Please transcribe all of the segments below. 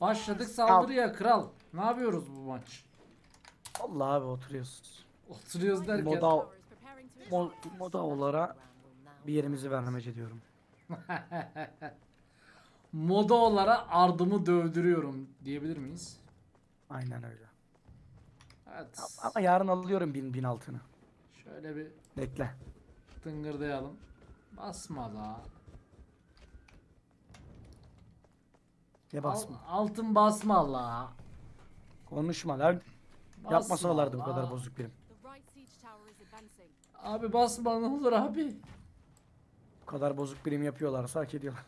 Başladık saldırıya kral. Ne yapıyoruz bu maç? Allah abi oturuyoruz. Oturuyoruz derken. Moda, mo, moda olarak bir yerimizi vermece diyorum. Moda olarak ardımı dövdürüyorum diyebilir miyiz? Aynen öyle. Evet. Ama yarın alıyorum bin, bin altını. Şöyle bir Bekle. tıngırdayalım. Basma la. Ne Al- basma. altın basma la. Konuşma lan. Basma Yapmasalardı bu kadar bozuk birim. Abi basma ne olur abi. Bu kadar bozuk birim yapıyorlarsa hak ediyorlar.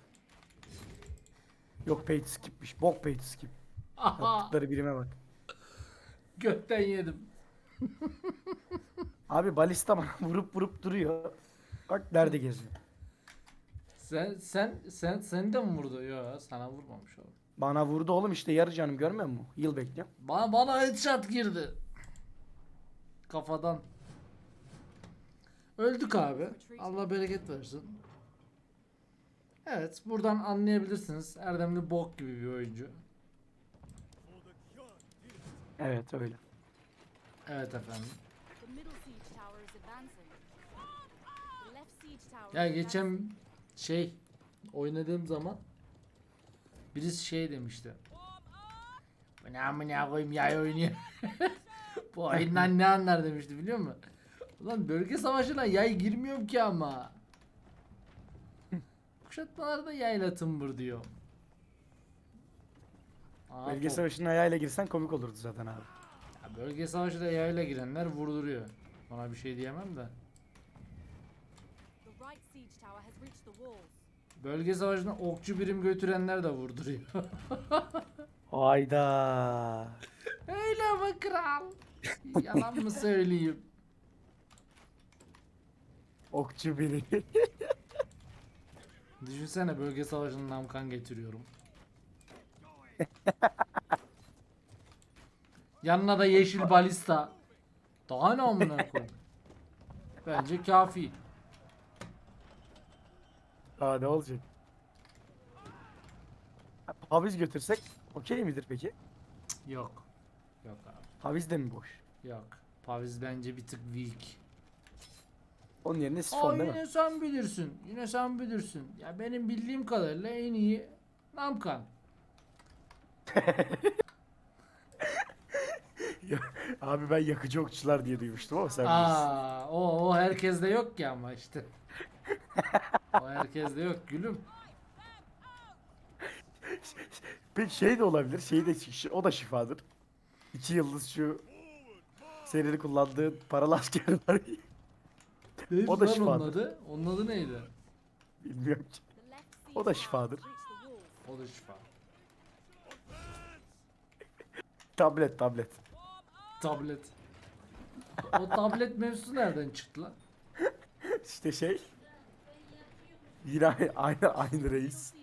Yok page skipmiş. Bok page skip. Aha Yaptıkları birime bak. gökten yedim. Abi balista bana vurup vurup duruyor. Bak nerede geziyor. Sen sen sen seni de mi vurdu? Yok sana vurmamış o. Bana vurdu oğlum işte yarı canım görmüyor musun? Yıl bekliyorum. Bana, bana headshot girdi. Kafadan. Öldük abi. Allah bereket versin. Evet buradan anlayabilirsiniz. Erdemli bok gibi bir oyuncu. Evet öyle. Evet efendim. Ya geçen şey oynadığım zaman birisi şey demişti. Bu ne amına koyayım yay oynuyor. Bu oyundan ne anlar demişti biliyor musun? Ulan bölge savaşına yay girmiyorum ki ama. Kuşatmalarda yayla tımbır diyor. Aa, Belge top. savaşına ayağıyla girsen komik olurdu zaten abi. Ya bölge savaşına yayla girenler vurduruyor. Ona bir şey diyemem de. Bölge savaşına okçu birim götürenler de vurduruyor. Hayda. Öyle mi kral? Yalan mı söyleyeyim? Okçu biri. Düşünsene bölge savaşına namkan getiriyorum. Yanına da yeşil balista. Daha ne amına koyayım? Bence kafi. Daha ne olacak? Ha, Haviz götürsek okey midir peki? Yok. Yok abi. Haviz de mi boş? Yok. Paviz bence bir tık weak. Onun yerine Aa sifon değil mi? yine sen bilirsin. Yine sen bilirsin. Ya benim bildiğim kadarıyla en iyi Namkan. Abi ben yakıcı okçular diye duymuştum ama sen bilirsin. Aa, o, o herkeste yok ki ama işte. o herkeste yok gülüm. Peki şey de olabilir. Şey de şi- o da şifadır. İki yıldız şu serili kullandığı paralı asker var. Neydi O da lan şifadır. Onun adı? Onun adı neydi? Bilmiyorum ki. O da şifadır. O da şifa. Tablet tablet. Tablet. O tablet mevzusu nereden çıktı lan? İşte şey. Yine aynı aynı, aynı reis.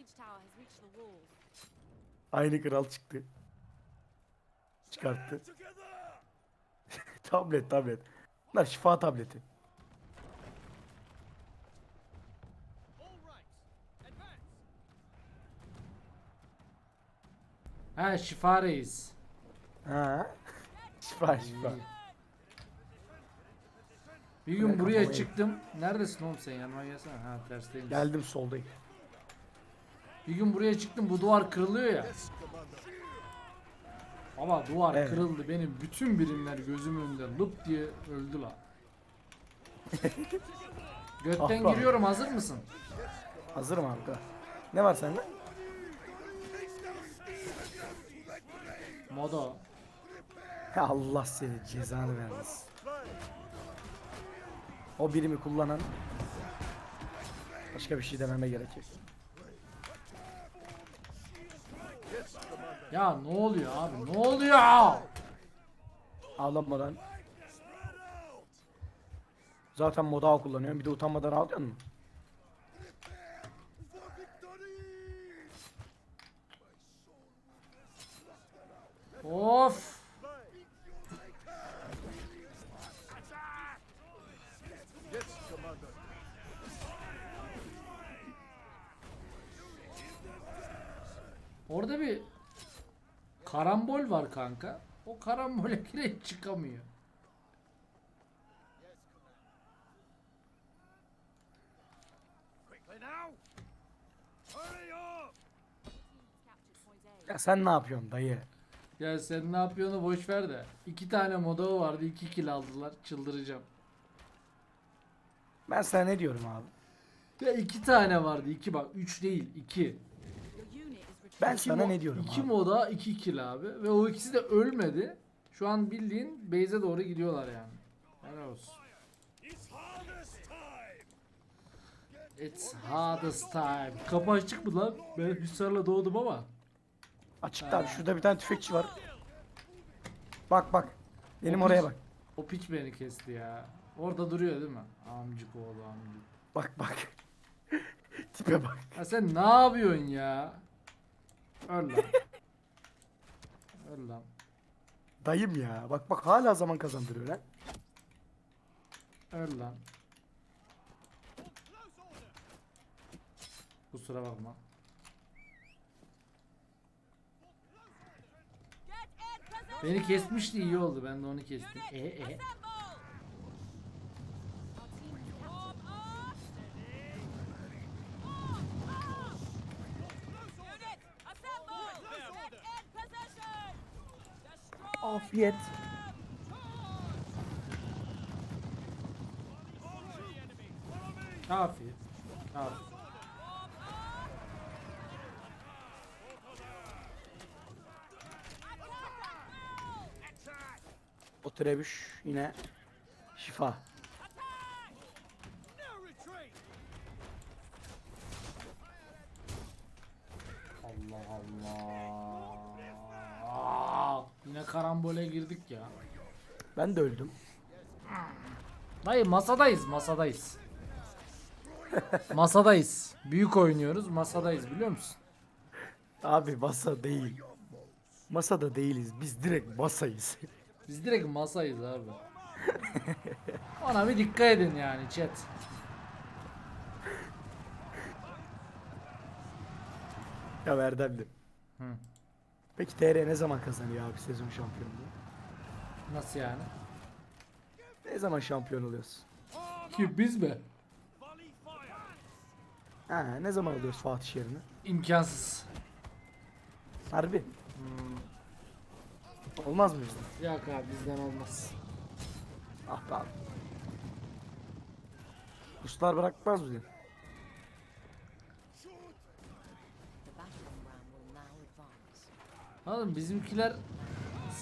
Aynı kral çıktı. Çıkarttı. tablet tablet. Bunlar şifa tableti. Ha şifa reis. Ha? Şifa şifa. Bir gün buraya kafayı- çıktım. Neredesin oğlum sen yanıma gelsene. Ha tersteyim. Geldim soldayım. Bir gün buraya çıktım bu duvar kırılıyor ya. Ama duvar Evet. kırıldı benim bütün birimler gözümün önünde lıp diye öldü la. Götten Ah be. giriyorum hazır mısın? Hazırım abi. Ne var sende? Modo. Allah seni cezanı vermesin. O birimi kullanan başka bir şey dememe gerek yok. Ya ne oluyor abi ne oluyor? Ağlamadan. Zaten moda kullanıyorum. Bir de utanmadan ağlıyor mu? Of. Orada bir karambol var kanka. O karambole bile çıkamıyor. Ya sen ne yapıyorsun dayı? Ya sen ne yapıyorsun boş ver de. İki tane moda vardı iki kill aldılar. Çıldıracağım. Ben sana ne diyorum abi? Ya iki tane vardı iki bak. Üç değil iki. Ben İki sana mo- ne diyorum İki abi? moda iki kill abi. Ve o ikisi de ölmedi. Şu an bildiğin base'e doğru gidiyorlar yani. Helal olsun. It's hardest time. Kapı açık mı lan? Ben Hüsar'la doğdum ama. Açıkta abi şurada bir tane tüfekçi var. Bak bak. Benim oraya bak. O piç beni kesti ya. Orada duruyor değil mi? Amcık oğlu amcık. Bak bak. Tipe bak. Ha sen ne yapıyorsun ya? Öl lan. Öl lan. Dayım ya. Bak bak hala zaman kazandırıyor lan. Öl lan. Kusura bakma. Beni kesmişti iyi oldu. Ben de onu kestim. E e. Afiyet. Kafi. Kafi. O trebüş yine şifa. Ben de öldüm. Dayı masadayız masadayız. masadayız. Büyük oynuyoruz masadayız biliyor musun? Abi masa değil. Masada değiliz. Biz direkt masayız. Biz direkt masayız abi. Ona bir dikkat edin yani chat. ya Erdemli. Hı. Peki TR ne zaman kazanıyor abi sezon şampiyonluğu? Nasıl yani? Ne zaman şampiyon oluyoruz? Ki biz mi? Ha, ne zaman oluyoruz Fatih yerine? İmkansız. Harbi. Hmm, Olmaz mı bizden? yok abi bizden olmaz. Ah be abi. Ruslar bırakmaz bizi. Oğlum bizimkiler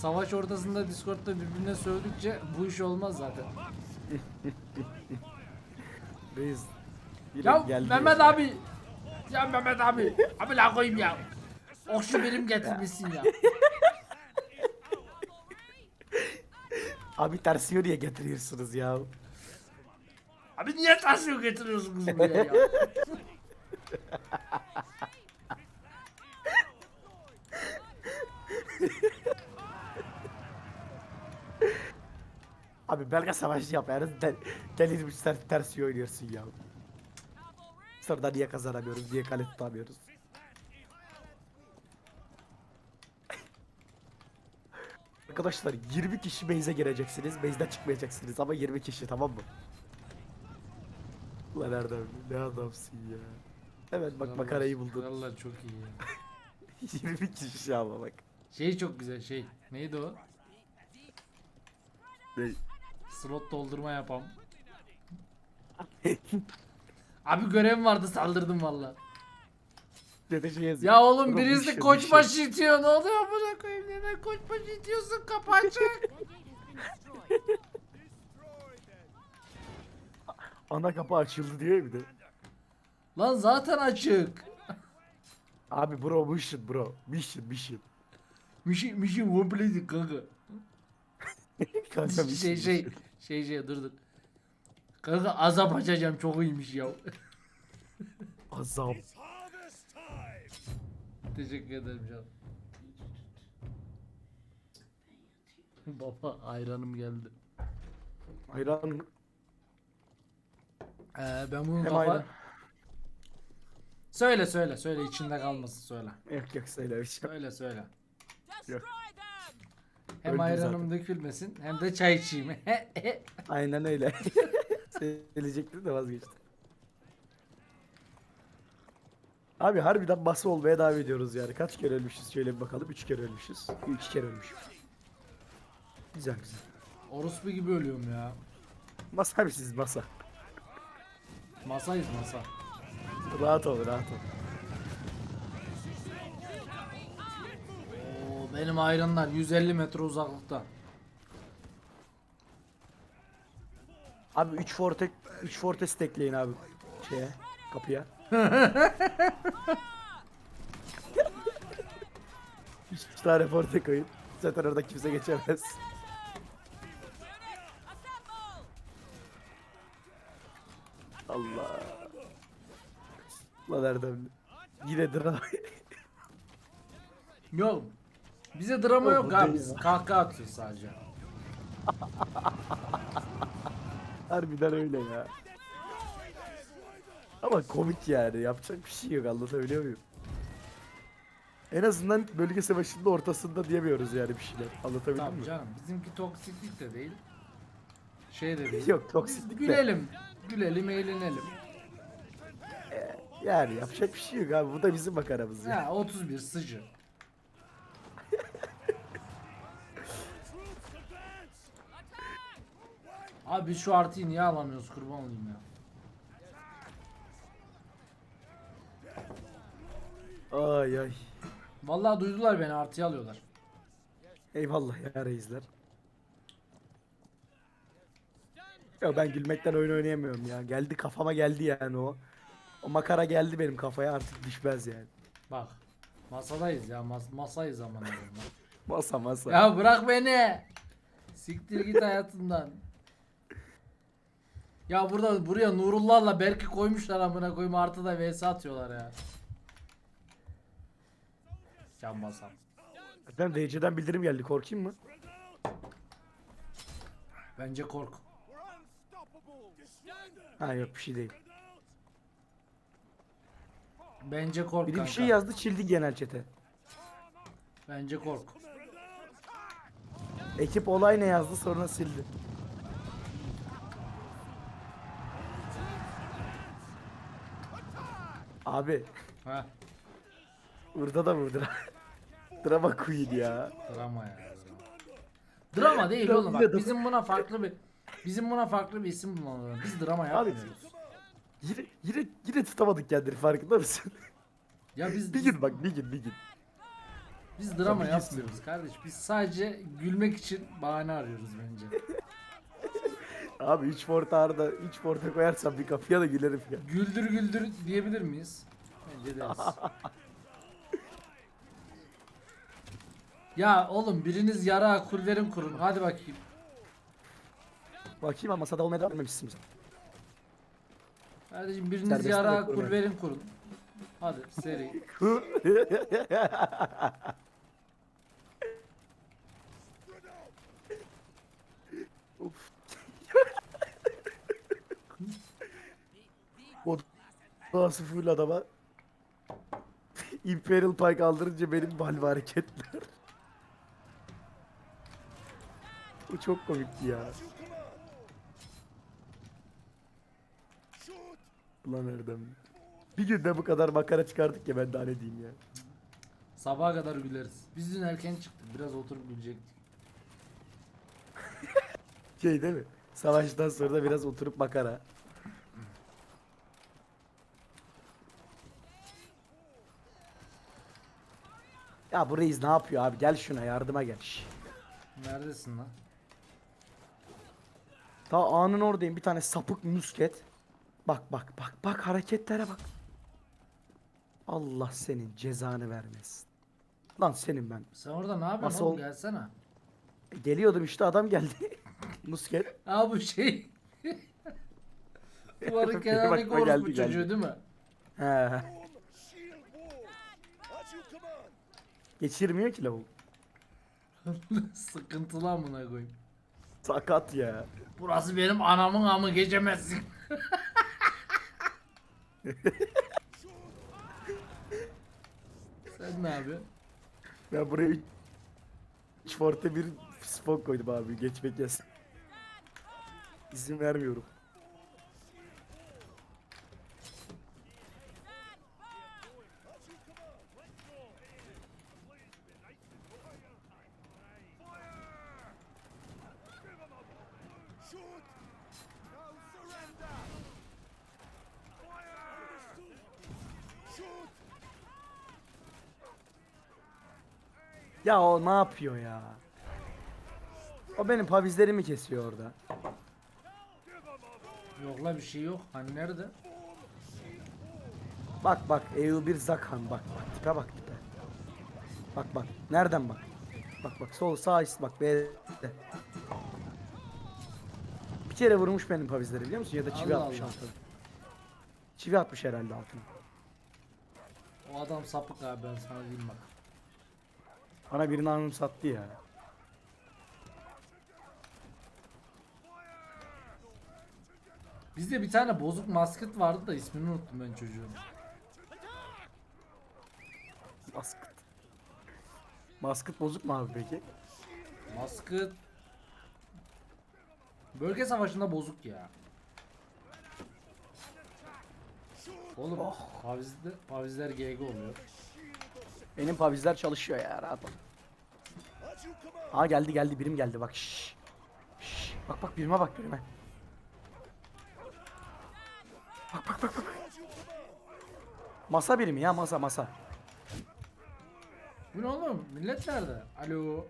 savaş ortasında Discord'da birbirine sövdükçe bu iş olmaz zaten. Reis. Ya geldi Mehmet ya. abi. Ya Mehmet abi. Abi la koyayım ya. Okşu birim getirmişsin ya. Abi tersiyo diye getiriyorsunuz ya. Abi niye taşıyor getiriyorsunuz buraya ya? Abi belge savaşı yaparız. De, gelirmiş ter, tersiyo oynuyorsun ya. Sonra niye kazanamıyoruz, niye kale tutamıyoruz. Arkadaşlar 20 kişi base'e gireceksiniz. Base'den çıkmayacaksınız ama 20 kişi tamam mı? Ulan Erdem ne adamsın ya. Evet bak makarayı buldun. Vallahi çok iyi ya. 20 kişi ama bak. Şey çok güzel şey. Neydi o? Ne? Slot doldurma yapam. Abi görevim vardı saldırdım valla. Şey yazıyor. Ya oğlum birisi mission, koçbaşı itiyor. Ne oluyor buna koyayım? Neden koçbaşı itiyorsun? Kapı açık. Ana kapı açıldı diye bir de. Lan zaten açık. Abi bro mission bro. Mission mission. Mişi mişi completed kanka. Kanka şey mission, şey mission. Şey şey dur dur. Kanka azap açacağım çok iyiymiş ya. Time! Teşekkür ederim canım. Baba ayranım geldi. Hayran. Ee, ben bunun Hem kafa... ayran. Söyle söyle söyle içinde kalmasın söyle. Yok yok söylemişim. Söyle söyle. Yok. Hem Öldüm ayranım dökülmesin hem de çay içeyim. Aynen öyle. Söyleyecektim de vazgeçtim. Abi harbiden masa olmaya devam ediyoruz yani. Kaç kere ölmüşüz şöyle bir bakalım. Üç kere ölmüşüz. İki kere ölmüşüm. Güzel güzel. Orospu gibi ölüyorum ya. Masa siz masa. Masayız masa. Rahat ol rahat ol. Benim ayranlar 150 metre uzaklıkta. Abi 3 forte 3 forte stekleyin abi şeye kapıya. Üç tane forte koyun. Zaten orada kimse geçemez. Allah. Lan Erdem. Yine drama. Yok. Bize drama Yok, abi. Biz ya. kahkaha atıyoruz sadece. Harbiden öyle ya. Ama komik yani. Yapacak bir şey yok anlatabiliyor muyum? En azından bölge savaşının ortasında diyemiyoruz yani bir şeyler. Anlatabildim Tabii mi? canım. Bizimki toksiklik de değil. Şey de değil. Yok toksiklik de. Gülelim. Gülelim, eğlenelim. Yani yapacak bir şey yok abi. Bu da bizim makaramız ya. Ha 31 sıcı. Abi biz şu artıyı niye alamıyoruz kurban olayım ya. Ay ay. Vallahi duydular beni artıyı alıyorlar. Eyvallah ya reisler. Ya ben gülmekten oyun oynayamıyorum ya. Geldi kafama geldi yani o. O makara geldi benim kafaya artık düşmez yani. Bak. Masadayız ya mas masayız aman. Masa masa. Ya bırak beni. Siktir git hayatımdan. Ya burada buraya Nurullah'la Berk'i koymuşlar amına koyayım artı da vs atıyorlar ya. Can basam. Ben DC'den bildirim geldi korkayım mı? Bence kork. Ha yok bir şey değil. Bence kork Biri bir kanka. şey yazdı çildi genel çete. Bence kork. Ekip olay ne yazdı sonra sildi. Abi Ha. burada da vurdu. Drama queen ya. Drama ya. Drama, değil Drama oğlum bak de- bizim buna farklı bir bizim buna farklı bir isim bulmamız Biz drama yapmıyoruz. Yine, yine, yine tutamadık kendini farkında mısın? Ya biz bir gün bak bir gün bir gün. biz drama yapmıyoruz kardeş. Biz sadece gülmek için bahane arıyoruz bence. Abi 3 forte arda 3 forte koyarsan bir kapıya da gülerim ya. Güldür güldür diyebilir miyiz? Bence deriz. ya oğlum biriniz yara kulverin kurun. Hadi bakayım. Bakayım ama masada olmaya devam etmemişsin sen. Kardeşim biriniz Serbest yara bırak onu. kulverin kurun. Hadi seri. Of. nasıl full adama Imperial Pike kaldırınca benim valve hareketler. Bu çok komikti ya. Ulan Erdem. Bir günde bu kadar makara çıkardık ya ben daha ne diyeyim ya. Sabaha kadar güleriz. Biz dün erken çıktık. Biraz oturup gülecektik. Şey değil mi? Savaştan sonra da biraz oturup makara. Ya bu reis ne yapıyor abi? Gel şuna yardıma gel. Şş. Neredesin lan? Ta anın oradayım bir tane sapık musket. Bak bak bak bak hareketlere bak. Allah senin cezanı vermesin. Lan senin ben. Sen orada ne yapıyorsun Nasıl oğlum? ol- Gelsene. E, Geliyordum işte adam geldi. musket. Aa bu şey. Duvarın Benim kenarındaki aklıma geldi, orospu çocuğu geldi. değil mi? He. Geçirmiyor ki lavuk. Sıkıntılı amına koyayım. Sakat ya. Burası benim anamın amı geçemezsin. Sen ne yapıyorsun? Ben buraya 3 forte bir spot koydum abi geçmek yasak. İzin vermiyorum. Ya o ne yapıyor ya? O benim pavizlerimi kesiyor orada. Yok la bir şey yok. Hani nerede? Bak bak EU1 Zakan bak bak tipe bak tipe. Bak bak nereden bak? Bak bak sol sağ üst bak B'de. Bir kere vurmuş benim pavizleri biliyor musun? Ya da çivi Allah atmış Allah. altına. Çivi atmış herhalde altına. O adam sapık abi ben sana diyeyim bak. Bana birini anımsattı ya. Bizde bir tane bozuk masket vardı da ismini unuttum ben çocuğun. Maskıt. Maskıt bozuk mu abi peki? Masket Bölge savaşında bozuk ya. Oğlum pavizde, pavizler GG oluyor. Benim pavizler çalışıyor ya rahat ol. Aa geldi geldi birim geldi bak şşş. Şşş. Bak bak birime bak birime. Bak bak bak bak. Masa birimi ya masa masa. Bu ne oğlum? Millet nerede? Alo.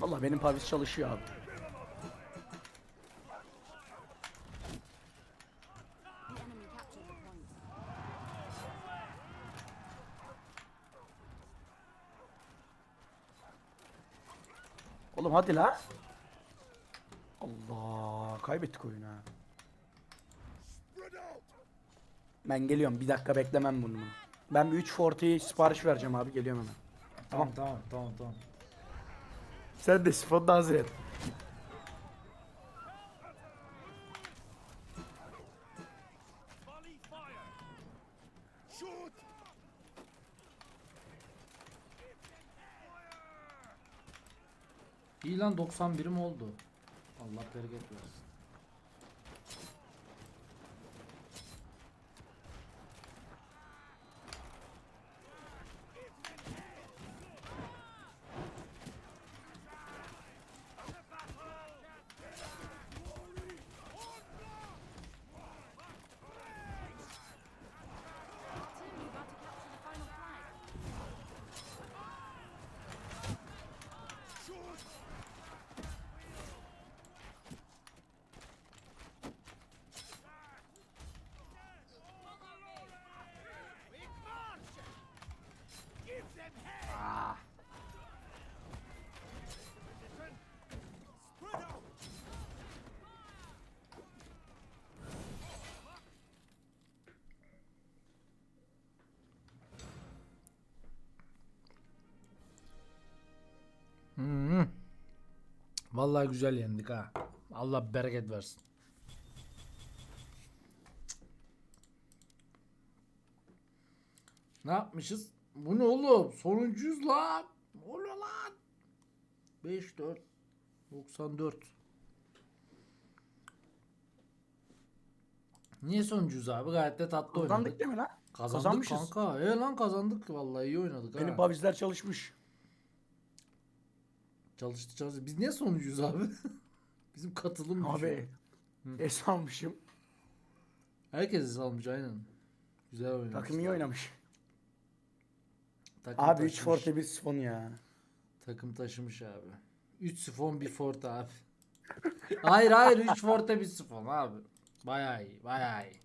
Vallahi benim paviz çalışıyor abi. Oğlum hadi la. Allah kaybettik oyunu ha. Ben geliyorum bir dakika beklemem bunu. Ben bir 3 forteyi sipariş vereceğim abi geliyorum hemen. Tamam tamam tamam tamam. Sen de sifonda hazır et. Lan 91'im oldu. Allah bereket versin. Vallahi güzel yendik ha. Allah bereket versin. Ne yapmışız? Bu ne oğlum? Sonuncuyuz lan. Ne oluyor lan? 5 4 94. Niye sonuncuyuz abi? Gayet de tatlı Kazandık oynadık. değil mi lan? Kazandık Kazanmışız. kanka. E lan kazandık. Vallahi iyi oynadık Benim ha. pavizler çalışmış. Çalıştı çalıştı. Biz niye sonuncuyuz abi? Bizim katılım Abi düşüyor. es almışım. Herkes almış aynen. Güzel oynamış. Takım iyi oynamış. Takım Abi 3 taşımış. forte bir sifon ya. Takım taşımış abi. 3 sifon bir forte abi. hayır hayır 3 forte bir sifon abi. Bayağı iyi bayağı iyi.